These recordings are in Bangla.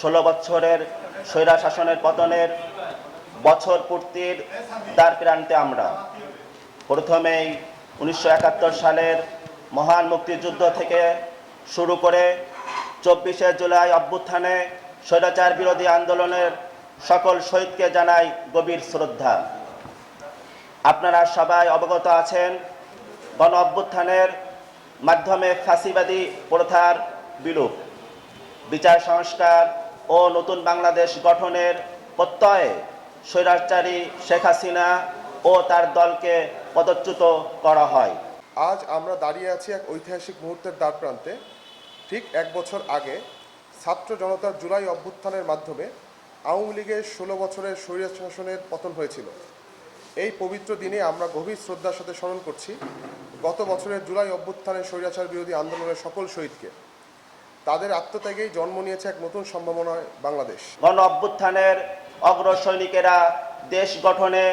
ষোলো বছরের স্বৈরা শাসনের পতনের বছর পূর্তির দ্বার প্রান্তে আমরা প্রথমেই উনিশশো একাত্তর সালের মহান মুক্তিযুদ্ধ থেকে শুরু করে চব্বিশে জুলাই অভ্যুত্থানে স্বৈরাচার বিরোধী আন্দোলনের সকল শহীদকে জানাই গভীর শ্রদ্ধা। আপনারা সবাই অবগত আছেন, গণ অভ্যুত্থানের মাধ্যমে ফাঁসিবাদী প্রথার বিলোপ বিচার সংস্কার ও নতুন বাংলাদেশ গঠনের প্রত্যয়ে স্বৈরাচারী শেখ হাসিনা ও তার দলকে পদচ্যুত করা হয়। আজ আমরা দাঁড়িয়ে আছি এক ঐতিহাসিক মুহূর্তের দ্বার প্রান্তে। ঠিক এক বছর আগে ছাত্র জনতার জুলাই অভ্যুত্থানের মাধ্যমে আওয়ামী লীগের ষোলো বছরের স্বৈরাজ শাসনের পতন হয়েছিল। এই পবিত্র দিনে আমরা গভীর শ্রদ্ধার সাথে স্মরণ করছি, গত বছরের জুলাই অভ্যুত্থানের স্বৈরাচার বিরোধী আন্দোলনের সকল শহীদকে। তাদের আত্মত্যাগেই জন্ম নিয়েছে এক নতুন সম্ভাবনায় বাংলাদেশ। গণ অভ্যুত্থানের অগ্রসৈনিকেরা দেশ গঠনে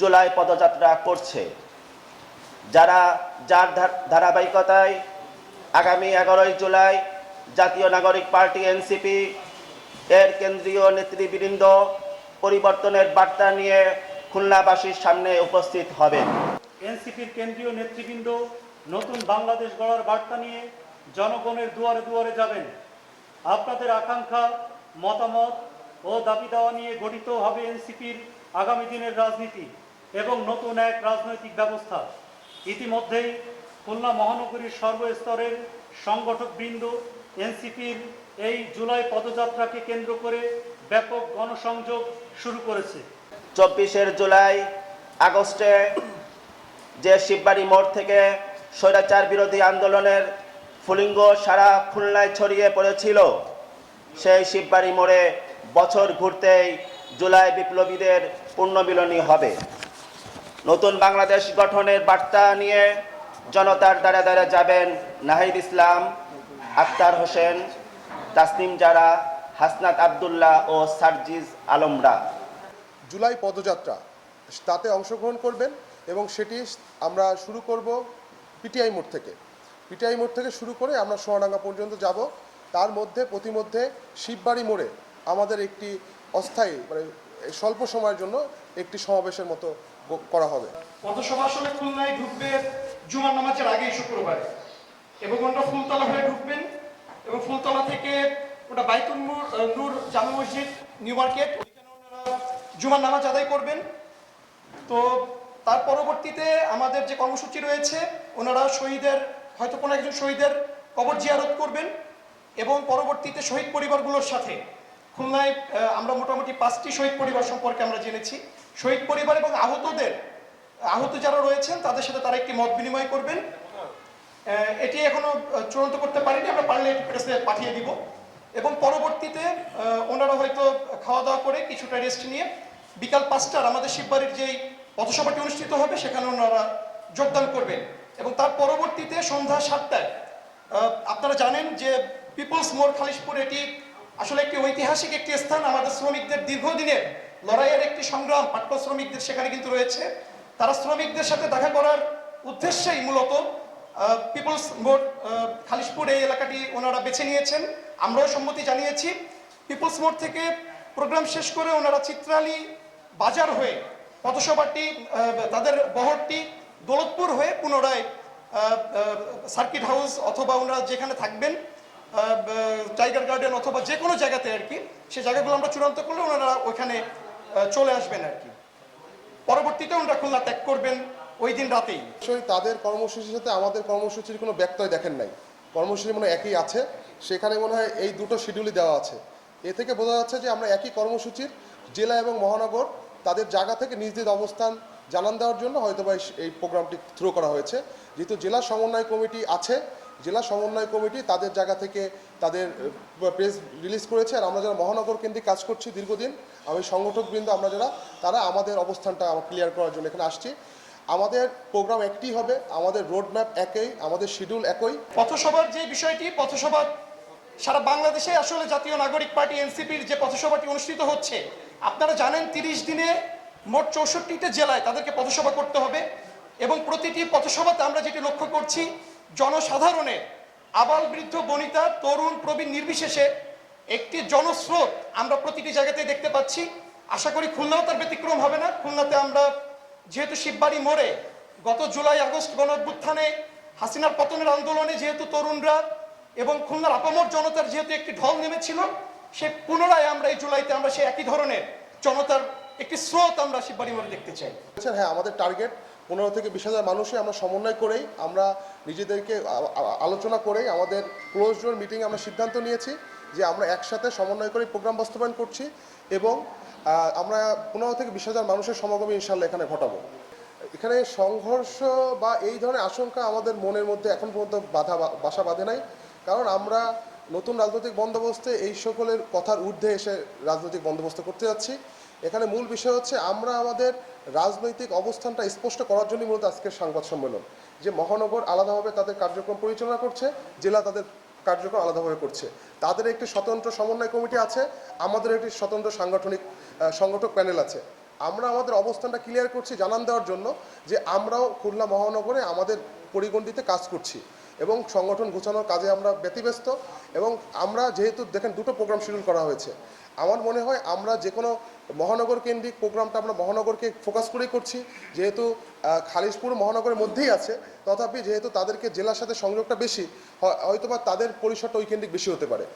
জুলাই পদযাত্রা করছে। যারা যার ধারাবাহিকতায় আগামী এগারোই জুলাই জাতীয় নাগরিক পার্টি এনসিপি এর কেন্দ্রীয় নেতৃবৃন্দ পরিবর্তনের বার্তা নিয়ে খুলনাবাসীর সামনে উপস্থিত হবেন। এনসিপির কেন্দ্রীয় নেতৃবৃন্দ নতুন বাংলাদেশ গড়ার বার্তা নিয়ে জনগণের দুয়ারে দুয়ারে যাবেন। আপনাদের আকাঙ্ক্ষা, মতামত ও দাবি দাওয়া নিয়ে গঠিত হবে এনসিপির আগামী দিনের রাজনীতি এবং নতুন এক রাজনৈতিক ব্যবস্থা। ইতিমধ্যেই খুলনা মহানগরীর সর্বস্তরের সংগঠকবৃন্দ এনসিপির এই জুলাই পদযাত্রাকে কেন্দ্র করে ব্যাপক গণসংযোগ শুরু করেছে। চব্বিশের জুলাই আগস্টে যে শিববাড়ি মোড় থেকে স্বৈরাচার বিরোধী আন্দোলনের ফুলিঙ্গ সারা খুলনায় ছড়িয়ে পড়েছিল। সেই শিববাড়ি মোড়ে বছর ঘুরতেই জুলাই বিপ্লবীদের পূর্ণমিলনী হবে। নতুন বাংলাদেশ গঠনের বার্তা নিয়ে জনতার দ্বারা দ্বারা যাবেন নাহিদ ইসলাম আক্তার হোসেন, তাসনিম জারা, হাসনাত আবদুল্লাহ ও সার্জিজ আলমরা। জুলাই পদযাত্রা, তাতে অংশগ্রহণ করবেন এবং সেটি আমরা শুরু করব পিটিআই মোড় থেকে। পিটিআই মোড় থেকে শুরু করে আমরা সোয়াডাঙ্গা পর্যন্ত যাব। তার মধ্যে প্রতিমধ্যে শিববাড়ি মোড়ে আমাদের একটি অস্থায়ী মানে স্বল্প সময়ের জন্য একটি সমাবেশের মতো করা হবে। পথসভা আসলে খুলনায় ঢুকবে জুমার নামাজের আগেই শুক্রবারে। এবং ওনারা ফুলতলা হয়ে ঢুকবেন এবং ফুলতলা থেকে ওটা বাইতুল নূর নূর জামা মসজিদ, নিউ মার্কেট, ওইখানে ওনারা জুমার নামাজ আদায় করবেন। তো তার পরবর্তীতে আমাদের যে কর্মসূচি রয়েছে, ওনারা শহীদের হয়তো কোনো একজন শহীদের কবর জিয়ারত করবেন এবং পরবর্তীতে শহীদ পরিবারগুলোর সাথে খুলনায় আমরা মোটামুটি পাঁচটি শহীদ পরিবার সম্পর্কে আমরা জেনেছি। শহীদ পরিবার এবং আহতদের, আহত যারা রয়েছেন, তাদের সাথে তারা একটি মত বিনিময় করবেন। এটি এখনও চূড়ান্ত করতে পারিনি, আমরা পারলে এটি প্রেসে পাঠিয়ে দিব। এবং পরবর্তীতে ওনারা হয়তো খাওয়া দাওয়া করে কিছুটা রেস্ট নিয়ে বিকাল পাঁচটার আমাদের শিববাড়ির যেই পথসভাটি অনুষ্ঠিত হবে, সেখানে ওনারা যোগদান করবেন। এবং তার পরবর্তীতে সন্ধ্যা সাতটায় আপনারা জানেন যে পিপলস মোড় খালিশপুর এটি আসলে একটি ঐতিহাসিক একটি স্থান। আমাদের শ্রমিকদের দীর্ঘদিনের লড়াইয়ের একটি সংগ্রাম পাট্য শ্রমিকদের সেখানে কিন্তু রয়েছে। তারা শ্রমিকদের সাথে দেখা করার উদ্দেশ্যেই মূলত পিপলস মোড় খালিশপুর এই এলাকাটি ওনারা বেছে নিয়েছেন। আমরাও সম্মতি জানিয়েছি, পিপলস মোড় থেকে প্রোগ্রাম শেষ করে ওনারা চিত্রালী বাজার হয়ে পথসভাটি তাদের বহরটি দৌলতপুর হয়ে পুনরায় সার্কিট হাউস অথবা ওনারা যেখানে থাকবেন টাইগার গার্ডেন অথবা যে কোনো জায়গাতে আর কি, সে জায়গাগুলো আমরা চূড়ান্ত করলে ওনারা ওইখানে চলে আসবেন আর কি। পরবর্তীতে ওনারা খুলনা ত্যাগ করবেন ওই দিন রাতেই। অবশ্যই তাদের কর্মসূচির সাথে আমাদের কর্মসূচির কোনো ব্যত্যয় দেখেন নাই। কর্মসূচি মনে একই আছে, সেখানে মনে হয় এই দুটো শিডিউলই দেওয়া আছে। এ থেকে বোঝা যাচ্ছে যে আমরা একই কর্মসূচির জেলা এবং মহানগর তাদের জায়গা থেকে নিজ নিজ অবস্থান জানান দেওয়ার জন্য হয়তো বা এই- প্রোগ্রামটি থ্রো করা হয়েছে। যেহেতু জেলা সমন্বয় কমিটি আছে, জেলা সমন্বয় কমিটি তাদের জায়গা থেকে তাদের প্রেস রিলিজ করেছে। আর আমরা যারা মহানগর কেন্দ্রিক কাজ করছি দীর্ঘদিন, আমি সংগঠকবৃন্দ, আমরা যারা, তারা আমাদের অবস্থানটা আমার ক্লিয়ার করার জন্য এখানে আসছি। আমাদের প্রোগ্রাম একটি হবে, আমাদের রোড ম্যাপ একই, আমাদের শিডিউল একই। পথসভার যে বিষয়টি, পথসভা সারা বাংলাদেশে আসলে জাতীয় নাগরিক পার্টি, এনসিপির যে পথসভাটি অনুষ্ঠিত হচ্ছে, আপনারা জানেন তিরিশ দিনে মোট চৌষট্টিটা জেলায় তাদেরকে পথসভা করতে হবে এবং প্রতিটি পথসভাতে আমরা যেটি লক্ষ্য করছি, জনসাধারণের আবাল বৃদ্ধ, বনিতা, তরুণ, প্রবীণ নির্বিশেষে একটি জনস্রোত আমরা প্রতিটি জায়গাতেই দেখতে পাচ্ছি। আশা করি খুলনাও তার ব্যতিক্রম হবে না। খুলনাতে আমরা যেহেতু শিববাড়ি মোড়ে গত জুলাই, আগস্ট গণ অভ্যুত্থানে হাসিনার পতনের আন্দোলনে যেহেতু তরুণরা এবং খুলনার আপামর জনতার যেহেতু একটি ঢল নেমেছিল, সে পুনরায় আমরা এই জুলাইতে আমরা সেই একই ধরনের জনতার একটি স্রোত আমরা শিববাড়ি মোড়ে দেখতে চাই। হ্যাঁ আমাদের টার্গেট পনেরো থেকে বিশ হাজার মানুষে আমরা সমন্বয় করেই, আমরা নিজেদেরকে আলোচনা করেই আমাদের ক্লোজ ডোর মিটিংয়ে আমরা সিদ্ধান্ত নিয়েছি যে আমরা একসাথে সমন্বয় করে প্রোগ্রাম বাস্তবায়ন করছি এবং আমরা পনেরো থেকে বিশ হাজার মানুষের সমাগমে ইনশাল্লাহ এখানে ঘটাবো। এখানে সংঘর্ষ বা এই ধরনের আশঙ্কা আমাদের মনের মধ্যে এখন পর্যন্ত বাধা বাসা বাঁধে নাই। কারণ আমরা নতুন রাজনৈতিক বন্দোবস্তে এই সকলের কথার ঊর্ধ্বে এসে রাজনৈতিক বন্দোবস্ত করতে যাচ্ছি। এখানে মূল বিষয় হচ্ছে আমরা আমাদের রাজনৈতিক অবস্থানটা স্পষ্ট করার জন্যই মূলত আজকের সংবাদ সম্মেলন। যে মহানগর আলাদাভাবে তাদের কার্যক্রম পরিচালনা করছে, জেলা তাদের কার্যক্রম আলাদাভাবে করছে। তাদের একটি স্বতন্ত্র সমন্বয় কমিটি আছে, আমাদের একটি স্বতন্ত্র সাংগঠনিক সংগঠক প্যানেল আছে। আমরা আমাদের অবস্থানটা ক্লিয়ার করছি, জানান দেওয়ার জন্য যে আমরাও খুলনা মহানগরে আমাদের পরিগণিতে কাজ করছি এবং সংগঠন ঘোষানোর কাজে আমরা ব্যতিব্যস্ত এবং আমরা যেহেতু দেখেন দুটো প্রোগ্রাম শিডিউল করা হয়েছে। আমার মনে হয় আমরা যে কোনো মহানগর কেন্দ্রিক প্রোগ্রামটা আমরা মহানগরকে ফোকাস করেই করছি, যেহেতু খালিশপুর মহানগরের মধ্যেই আছে, তথাপি যেহেতু তাদেরকে জেলার সাথে সংযোগটা বেশি, হয়- হয়তোবা তাদের পরিসরটা ওই কেন্দ্রিক বেশি হতে পারে।